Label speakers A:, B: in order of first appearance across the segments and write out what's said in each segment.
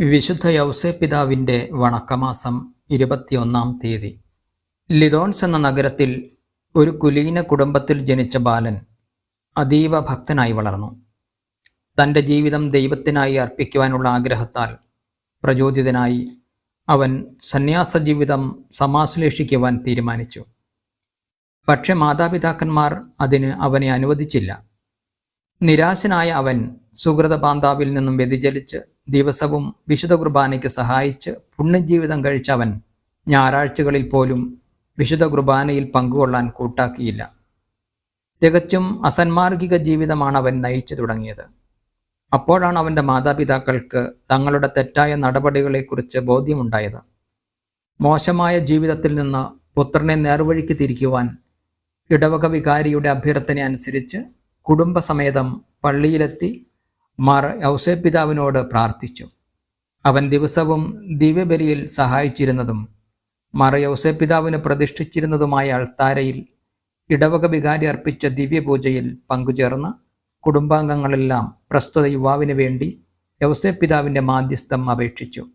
A: വിശുദ്ധ യൗസേപ്പിതാവിന്റെ വണക്കമാസം ഇരുപത്തിയൊന്നാം തീയതി. ലിതോൺസ് എന്ന നഗരത്തിൽ ഒരു കുലീന കുടുംബത്തിൽ ജനിച്ച ബാലൻ അതീവ ഭക്തനായി വളർന്നു. തന്റെ ജീവിതം ദൈവത്തിനായി അർപ്പിക്കുവാനുള്ള ആഗ്രഹത്താൽ പ്രചോദിതനായി അവൻ സന്യാസ ജീവിതം സമാശ്ലേഷിക്കുവാൻ തീരുമാനിച്ചു. പക്ഷെ മാതാപിതാക്കന്മാർ അതിന് അവനെ അനുവദിച്ചില്ല. നിരാശനായ അവൻ സുഹൃത ബാന്താവിൽ നിന്നും വ്യതിചലിച്ച് ദിവസവും വിശുദ്ധ കുർബാനയ്ക്ക് സഹായിച്ച് പുണ്യജീവിതം കഴിച്ചവൻ ഞായറാഴ്ചകളിൽ പോലും വിശുദ്ധ കുർബാനയിൽ പങ്കുകൊള്ളാൻ കൂട്ടാക്കിയില്ല. തികച്ചും അസന്മാർഗിക ജീവിതമാണ് അവൻ നയിച്ചു തുടങ്ങിയത്. അപ്പോഴാണ് അവന്റെ മാതാപിതാക്കൾക്ക് തങ്ങളുടെ തെറ്റായ നടപടികളെക്കുറിച്ച് ബോധ്യമുണ്ടായത്. മോശമായ ജീവിതത്തിൽ നിന്ന് പുത്രനെ നേർവഴിക്ക് തിരിക്കുവാൻ ഇടവക വികാരിയുടെ അഭ്യർത്ഥന അനുസരിച്ച് കുടുംബസമേതം പള്ളിയിലെത്തി മാർ ഔസേപ്പിതാവിനോട് പ്രാർത്ഥിച്ചു. അവൻ ദിവസവും ദിവ്യബലിയിൽ സഹായിച്ചിരുന്നതും മാർ ഔസേപ്പിതാവിന് പ്രതിഷ്ഠിച്ചിരുന്നതുമായ അൾത്താരയിൽ ഇടവക വികാരി അർപ്പിച്ച ദിവ്യപൂജയിൽ പങ്കുചേർന്ന കുടുംബാംഗങ്ങളെല്ലാം പ്രസ്തുത യുവാവിന് വേണ്ടി യൗസേപ്പിതാവിന്റെ മാധ്യസ്ഥം അപേക്ഷിച്ചു.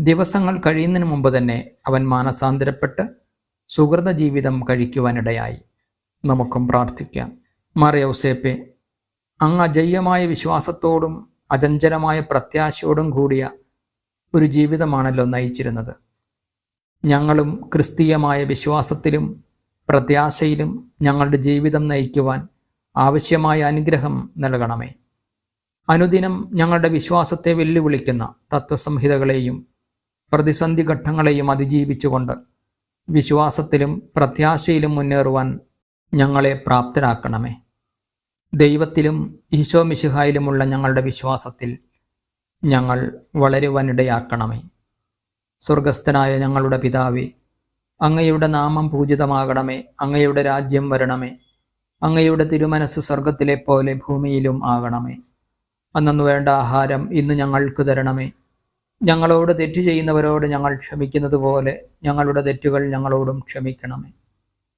A: ദിവസങ്ങൾ കഴിയുന്നതിന് മുമ്പ് തന്നെ അവൻ മാനസാന്തരപ്പെട്ട് സുഹൃത ജീവിതം കഴിക്കുവാനിടയായി. നമുക്കും പ്രാർത്ഥിക്കാം. മാർ യൗസേപ്പെ അങ്ങ് അജയ്യമായ വിശ്വാസത്തോടും അചഞ്ചലമായ പ്രത്യാശയോടും കൂടിയ ഒരു ജീവിതമാണല്ലോ നയിച്ചിരുന്നത്. ഞങ്ങളും ക്രിസ്തീയമായ വിശ്വാസത്തിലും പ്രത്യാശയിലും ഞങ്ങളുടെ ജീവിതം നയിക്കുവാൻ ആവശ്യമായ അനുഗ്രഹം നൽകണമേ. അനുദിനം ഞങ്ങളുടെ വിശ്വാസത്തെ വെല്ലുവിളിക്കുന്ന തത്വസംഹിതകളെയും പ്രതിസന്ധി ഘട്ടങ്ങളെയും അതിജീവിച്ചുകൊണ്ട് വിശ്വാസത്തിലും പ്രത്യാശയിലും മുന്നേറുവാൻ ഞങ്ങളെ പ്രാപ്തരാക്കണമേ. ദൈവത്തിലും ഈശോ മിശിഹായിലുമുള്ള ഞങ്ങളുടെ വിശ്വാസത്തിൽ ഞങ്ങൾ വളരുവാനിടയാക്കണമേ സ്വർഗസ്ഥനായ ഞങ്ങളുടെ പിതാവേ അങ്ങയുടെ നാമം പൂജിതമാകണമേ അങ്ങയുടെ രാജ്യം വരണമേ അങ്ങയുടെ തിരുമനസ് സ്വർഗത്തിലെ പോലെ ഭൂമിയിലും ആകണമേ. അന്നു വേണ്ട ആഹാരം ഇന്ന് ഞങ്ങൾക്ക് തരണമേ. ഞങ്ങളോട് തെറ്റ് ചെയ്യുന്നവരോട് ഞങ്ങൾ ക്ഷമിക്കുന്നത് പോലെ ഞങ്ങളുടെ തെറ്റുകൾ ഞങ്ങളോടും ക്ഷമിക്കണമേ.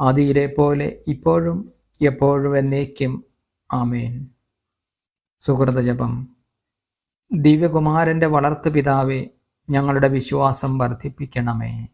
A: ആദിയിലെ പോലെ ഇപ്പോഴും എപ്പോഴും എന്നേക്കും. ആമേൻ. സുഹൃതജപം ദിവ്യകുമാരന്റെ വളർത്തു പിതാവെ ഞങ്ങളുടെ വിശ്വാസം വർദ്ധിപ്പിക്കണമേ.